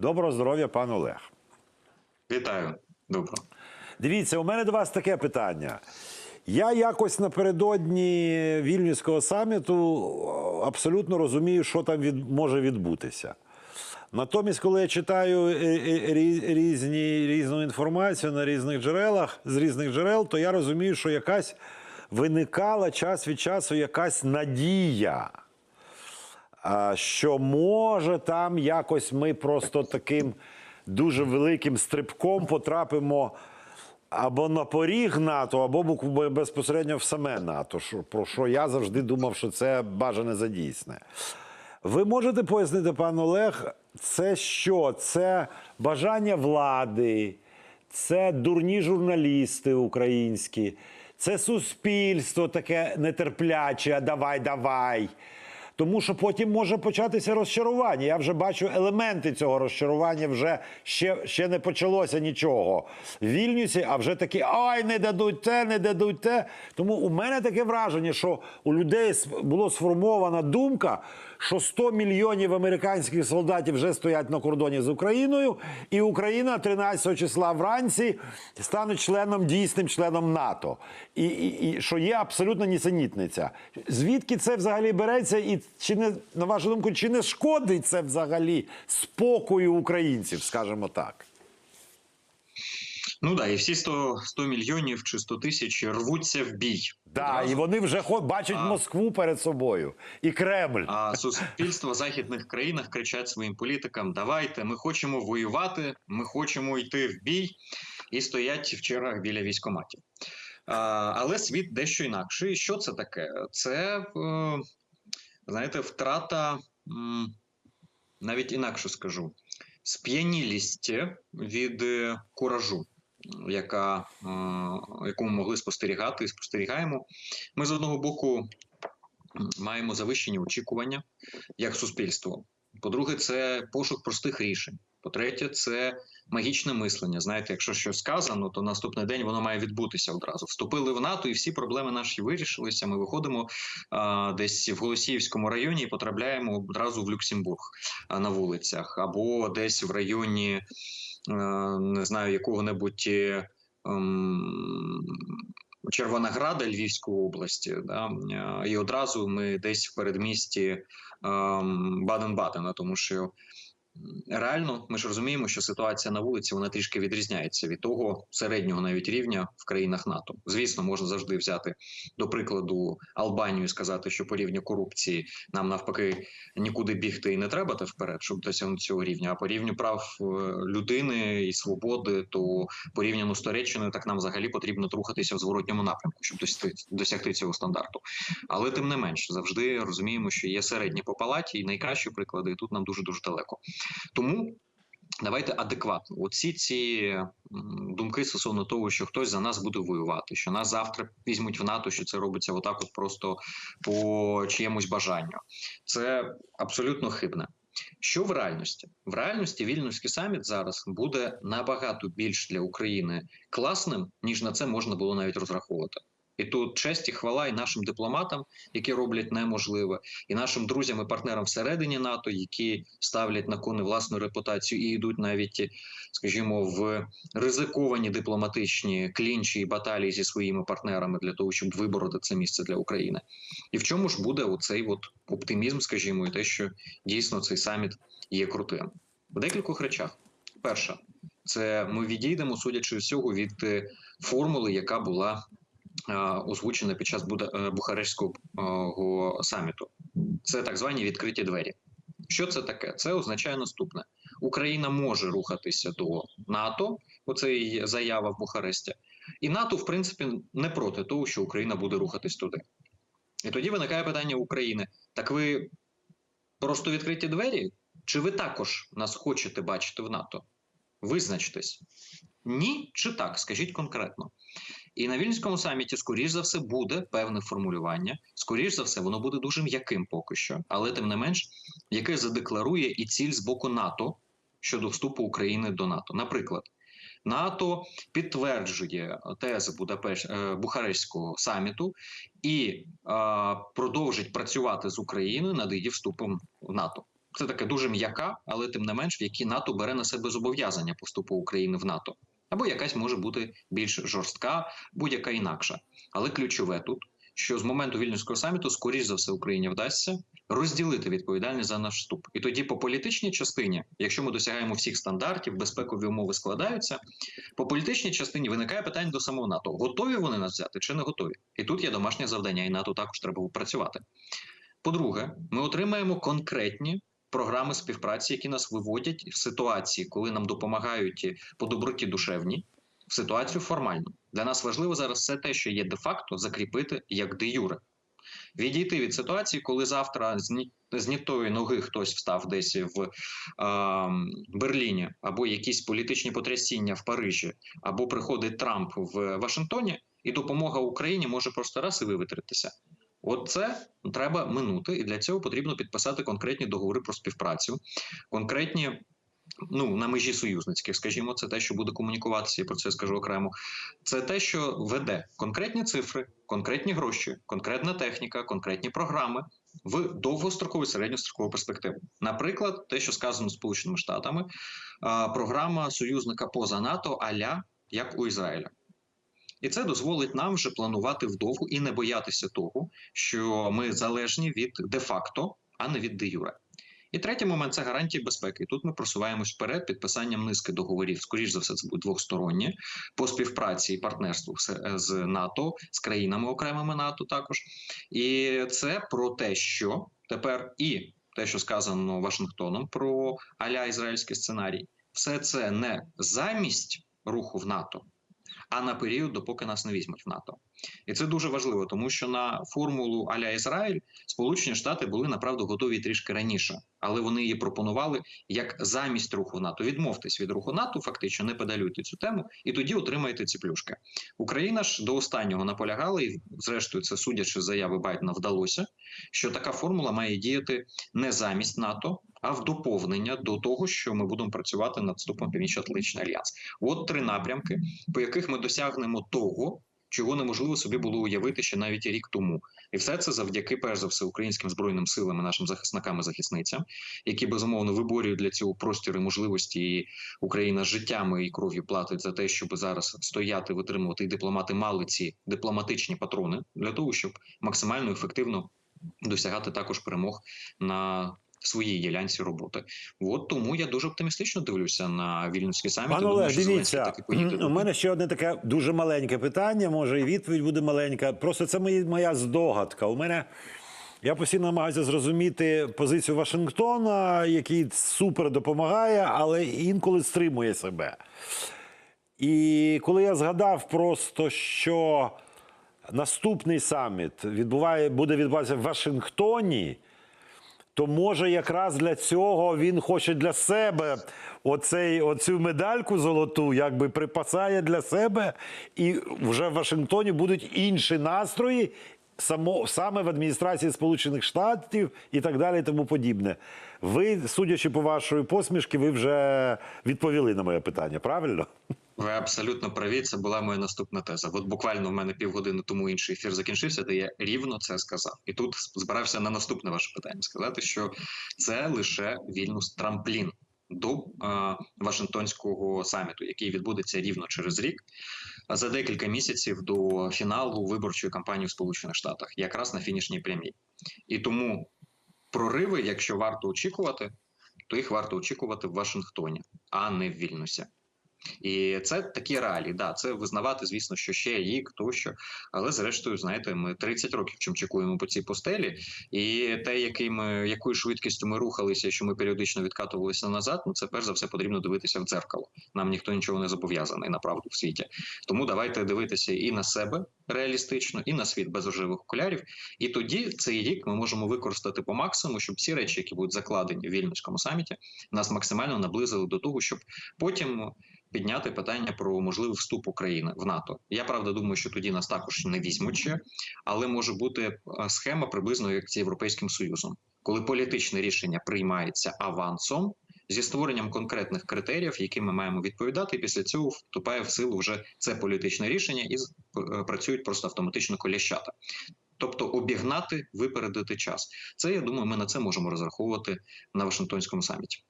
Доброго здоров'я, пан Олег. Вітаю. Добре. Дивіться, у мене до вас таке питання. Я якось напередодні вільнюського саміту абсолютно розумію, що там від, може відбутися. Натомість, коли я читаю е, е, рі- різні, різну інформацію на різних джерелах, з різних джерел, то я розумію, що якась виникала час від часу якась надія. Що може там якось ми просто таким дуже великим стрибком потрапимо або на поріг НАТО, або безпосередньо в саме НАТО. Про що я завжди думав, що це бажане за дійсне. Ви можете пояснити, пан Олег, це що? Це бажання влади, це дурні журналісти українські, це суспільство таке нетерпляче, давай, давай. Тому що потім може початися розчарування. Я вже бачу елементи цього розчарування. Вже ще, ще не почалося нічого в Вільнюсі, а вже такі ой, не дадуть те, не дадуть те. Тому у мене таке враження, що у людей було сформована думка, що 100 мільйонів американських солдатів вже стоять на кордоні з Україною, і Україна 13 числа вранці стане членом дійсним членом НАТО. І, і, і що є абсолютно нісенітниця. Звідки це взагалі береться, і чи не на вашу думку, чи не шкодить це взагалі спокою українців, скажімо так? Ну да, і всі 100, 100 мільйонів чи 100 тисяч рвуться в бій. Да, Одразу. і вони вже бачать А. Москву перед собою і Кремль. А суспільство в західних країнах кричать своїм політикам: давайте, ми хочемо воювати, ми хочемо йти в бій, і стоять в чергах біля військоматів. А, але світ дещо інакший. Що це таке? Це е, знаєте, втрата, навіть інакше скажу, сп'янілість від е, куражу. Яка, е, яку ми могли спостерігати і спостерігаємо. Ми з одного боку маємо завищені очікування як суспільство. По-друге, це пошук простих рішень. По-третє, це магічне мислення. Знаєте, якщо щось сказано, то наступний день воно має відбутися одразу. Вступили в НАТО, і всі проблеми наші вирішилися. Ми виходимо а, десь в Голосіївському районі і потрапляємо одразу в Люксембург а, на вулицях, або десь в районі е, не знаю якого-небудь. е, ем, Червонограда Львівської області, да, і одразу ми десь в передмісті ем, Баден-Бадена, тому що реально ми ж розуміємо, що ситуація на вулиці вона трішки відрізняється від того середнього навіть рівня в країнах НАТО. Звісно, можна завжди взяти до прикладу Албанію і сказати, що по рівню корупції нам навпаки нікуди бігти і не треба та вперед, щоб досягнути цього рівня. А по рівню прав е, людини і свободи, то порівняно з Туреччиною, так нам взагалі потрібно рухатися в зворотньому напрямку, щоб досягти цього стандарту. Але тим не менш, завжди розуміємо, що є середні по палаті, і найкращі приклади, і тут нам дуже дуже далеко. Тому. Давайте адекватно. Оці ці думки стосовно того, що хтось за нас буде воювати, що нас завтра візьмуть в НАТО, що це робиться отак, от просто по чиємусь бажанню. Це абсолютно хибне. Що в реальності? В реальності Вільнюський саміт зараз буде набагато більш для України класним, ніж на це можна було навіть розраховувати. І тут честь і хвала і нашим дипломатам, які роблять неможливе, і нашим друзям і партнерам всередині НАТО, які ставлять на кони власну репутацію і йдуть навіть, скажімо, в ризиковані дипломатичні клінчі і баталії зі своїми партнерами для того, щоб вибороти це місце для України. І в чому ж буде оцей от оптимізм, скажімо, і те, що дійсно цей саміт є крутим в декількох речах. Перша, це ми відійдемо, судячи з цього, від е, формули, яка була е, озвучена під час е, Бухарестського е, саміту. Це так звані відкриті двері. Що це таке? Це означає наступне: Україна може рухатися до НАТО. Оце і заява в Бухаресті, і НАТО, в принципі, не проти того, що Україна буде рухатись туди. І тоді виникає питання України: так ви просто відкриті двері? Чи ви також нас хочете бачити в НАТО? Визначтесь. Ні чи так? Скажіть конкретно. І на Вільнюському саміті, скоріш за все, буде певне формулювання. Скоріш за все, воно буде дуже м'яким поки що, але тим не менш, яке задекларує і ціль з боку НАТО щодо вступу України до НАТО. Наприклад, НАТО підтверджує тези Будапеш... е, Бухарестського саміту і е, продовжить працювати з Україною над її вступом в НАТО. Це таке дуже м'яка, але тим не менш, в якій НАТО бере на себе зобов'язання по вступу України в НАТО. Або якась може бути більш жорстка, будь-яка інакша. Але ключове тут, що з моменту вільнюського саміту, скоріш за все, Україні вдасться розділити відповідальність за наш вступ. І тоді по політичній частині, якщо ми досягаємо всіх стандартів, безпекові умови складаються. По політичній частині виникає питання до самого НАТО: готові вони нас взяти чи не готові? І тут є домашнє завдання, і НАТО також треба працювати. По-друге, ми отримаємо конкретні програми співпраці, які нас виводять в ситуації, коли нам допомагають по доброті душевній, в ситуацію формальну. Для нас важливо зараз все те, що є де-факто, закріпити як де юре. Відійти від ситуації, коли завтра з нітої ноги хтось встав десь в е, Берліні, або якісь політичні потрясіння в Парижі, або приходить Трамп в Вашингтоні, і допомога Україні може просто раз і вивітритися. От це треба минути, і для цього потрібно підписати конкретні договори про співпрацю, конкретні. Ну, на межі союзницьких, скажімо, це те, що буде комунікуватися, і про це скажу окремо. Це те, що веде конкретні цифри, конкретні гроші, конкретна техніка, конкретні програми в довгострокову і середньострокову перспективу. Наприклад, те, що сказано Сполученими Штатами, програма союзника поза НАТО аля як у Ізраїля. І це дозволить нам вже планувати вдовго і не боятися того, що ми залежні від де-факто, а не від де-юре. І третій момент це гарантії безпеки. Тут ми просуваємось вперед підписанням низки договорів. Скоріш за все, це будуть двосторонні по співпраці і партнерству з- з НАТО, з країнами окремими НАТО також. І це про те, що тепер і те, що сказано Вашингтоном про аля ізраїльський сценарій, все це не замість руху в НАТО, а на період, допоки нас не візьмуть в НАТО. І це дуже важливо, тому що на формулу аля Ізраїль Сполучені Штати були направду готові трішки раніше, але вони її пропонували як замість руху НАТО. Відмовтесь від руху НАТО, фактично не педалюйте цю тему, і тоді отримаєте ці плюшки. Україна ж до останнього наполягала, і зрештою, це судячи з заяви Байдена, вдалося, що така формула має діяти не замість НАТО, а в доповнення до того, що ми будемо працювати над вступом Північно-Атлантичний альянс. От три напрямки, по яких ми досягнемо того. Чого неможливо собі було уявити ще навіть рік тому, і все це завдяки, перш за все, українським збройним силам і нашим захисникам і захисницям, які безумовно виборюють для цього простір і можливості. І Україна життями і кров'ю платить за те, щоб зараз стояти, витримувати, і дипломати мали ці дипломатичні патрони для того, щоб максимально ефективно досягати також перемог на своїй ділянці роботи. От тому я дуже оптимістично дивлюся на вільнюський саміт. Пане Олег, дивіться, у мене ще одне таке дуже маленьке питання, може, і відповідь буде маленька. Просто це моя здогадка. У мене я постійно намагаюся зрозуміти позицію Вашингтона, який супер допомагає, але інколи стримує себе. І коли я згадав просто, що наступний саміт відбуває, буде відбуватися в Вашингтоні, то може якраз для цього він хоче для себе оцей, оцю медальку золоту, якби припасає для себе, і вже в Вашингтоні будуть інші настрої. Само, саме в адміністрації Сполучених Штатів і так далі, і тому подібне. Ви, судячи по вашої посмішки, ви вже відповіли на моє питання, правильно? Ви абсолютно праві. Це була моя наступна теза. От буквально в мене півгодини тому інший ефір закінчився, де я рівно це сказав. І тут збирався на наступне ваше питання сказати, що це лише вільнус трамплін до е, Вашингтонського саміту, який відбудеться рівно через рік, а за декілька місяців до фіналу виборчої кампанії в Сполучених Штатах, якраз на фінішній прямій. І тому прориви, якщо варто очікувати, то їх варто очікувати в Вашингтоні, а не в Вільнюсі. І це такі реалії. Да, це визнавати, звісно, що ще рік тощо. Але зрештою, знаєте, ми 30 років чим чекуємо по цій постелі, і те, яким якою швидкістю ми рухалися, що ми періодично відкатувалися назад, ну це перш за все потрібно дивитися в дзеркало. Нам ніхто нічого не зобов'язаний на правду в світі. Тому давайте дивитися і на себе реалістично, і на світ без оживих окулярів. І тоді цей рік ми можемо використати по максимуму, щоб всі речі, які будуть закладені в вільнюському саміті, нас максимально наблизили до того, щоб потім підняти питання про можливий вступ України в НАТО. Я правда думаю, що тоді нас також не візьмуть ще, але може бути е, схема приблизно як з Європейським Союзом, коли політичне рішення приймається авансом. Зі створенням конкретних критеріїв, які ми маємо відповідати, і після цього вступає в силу вже це політичне рішення і е, працюють просто автоматично коліщата. тобто обігнати, випередити час. Це я думаю, ми на це можемо розраховувати на Вашингтонському саміті.